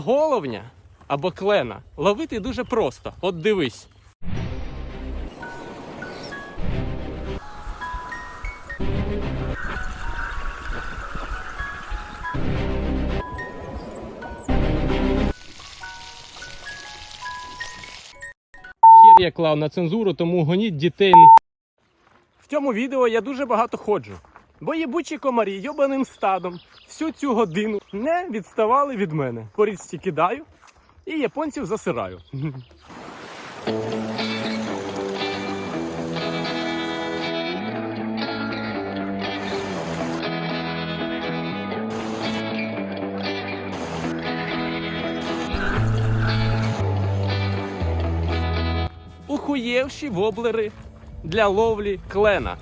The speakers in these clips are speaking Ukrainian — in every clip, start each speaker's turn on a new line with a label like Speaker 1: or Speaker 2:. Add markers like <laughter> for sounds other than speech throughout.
Speaker 1: Головня або клена ловити дуже просто. От дивись. Хер я клав на цензуру, тому гоніть дітей. В цьому відео я дуже багато ходжу. Бо єбучі комарі йобаним стадом всю цю годину не відставали від мене. По кидаю і японців засираю. Ухуєвші воблери для ловлі клена.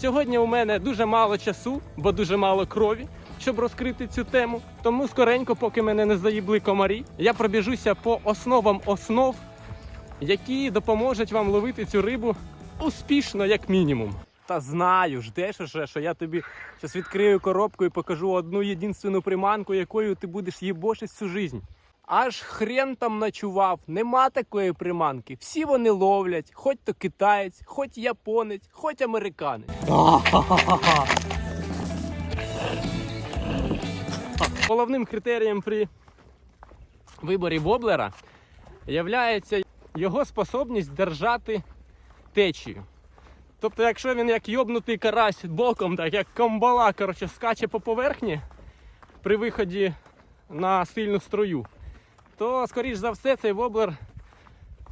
Speaker 1: Сьогодні у мене дуже мало часу, бо дуже мало крові, щоб розкрити цю тему. Тому скоренько, поки мене не заїбли комарі, я пробіжуся по основам основ, які допоможуть вам ловити цю рибу успішно, як мінімум. Та знаю, ждеш уже, що я тобі зараз відкрию коробку і покажу одну єдинственну приманку, якою ти будеш їбошить всю жизнь. Аж хрен там ночував, нема такої приманки. Всі вони ловлять, хоч то китаєць, хоч японець, хоч американець. <laughs> Головним критерієм при виборі воблера є його способність держати течію. Тобто, якщо він як йобнутий карась боком, так як комбала, коротше, скаче по поверхні при виході на сильну струю, то, скоріш за все, цей воблер,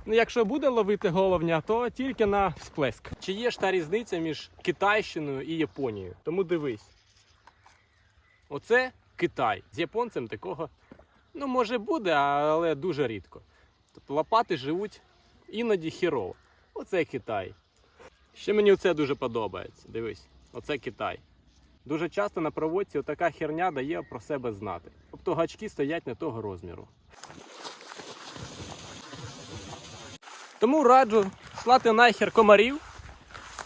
Speaker 1: ну, якщо буде ловити головня, то тільки на всплеск. Чи є ж та різниця між Китайщиною і Японією? Тому дивись. Оце Китай. З японцем такого, ну, може буде, але дуже рідко. Тобто лопати живуть іноді хірово. Оце Китай. Ще мені оце дуже подобається. Дивись, оце Китай. Дуже часто на проводці така херня дає про себе знати. Тобто гачки стоять не того розміру. Тому раджу слати нахер комарів,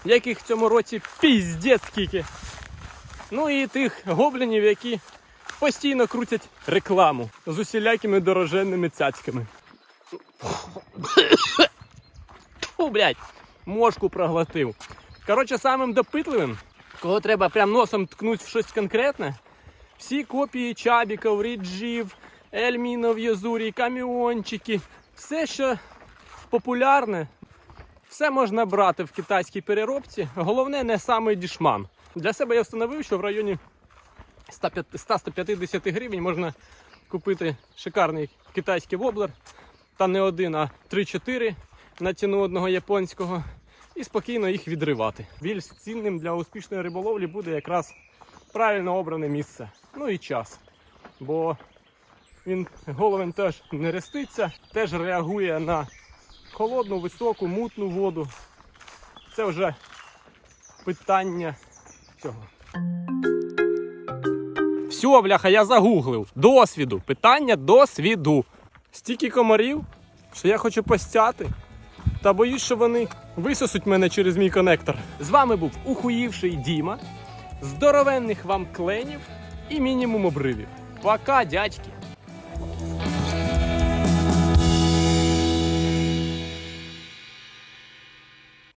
Speaker 1: яких в цьому році піздець скільки. Ну і тих гоблінів, які постійно крутять рекламу з усілякими дороженними цяцьками. Фу, блядь, мошку проглотив. Коротше, самим допитливим, кого треба прям носом ткнути в щось конкретне, всі копії чабіків, ріджів, ельмінов, язурі, каміончики, все, що популярне, все можна брати в китайській переробці. Головне, не самий дішман. Для себе я встановив, що в районі 100-150 гривень можна купити шикарний китайський воблер. Та не один, а 3-4 на ціну одного японського. І спокійно їх відривати. Більш цінним для успішної риболовлі буде якраз правильно обране місце. Ну і час. Бо він головень теж не реститься, теж реагує на холодну, високу, мутну воду. Це вже питання цього. Все, бляха, я загуглив. Досвіду. Питання досвіду. Стільки комарів, що я хочу постяти. Та боюсь, що вони висосуть мене через мій конектор. З вами був ухуївший Діма. Здоровенних вам кленів і мінімум обривів. Пока, дядьки!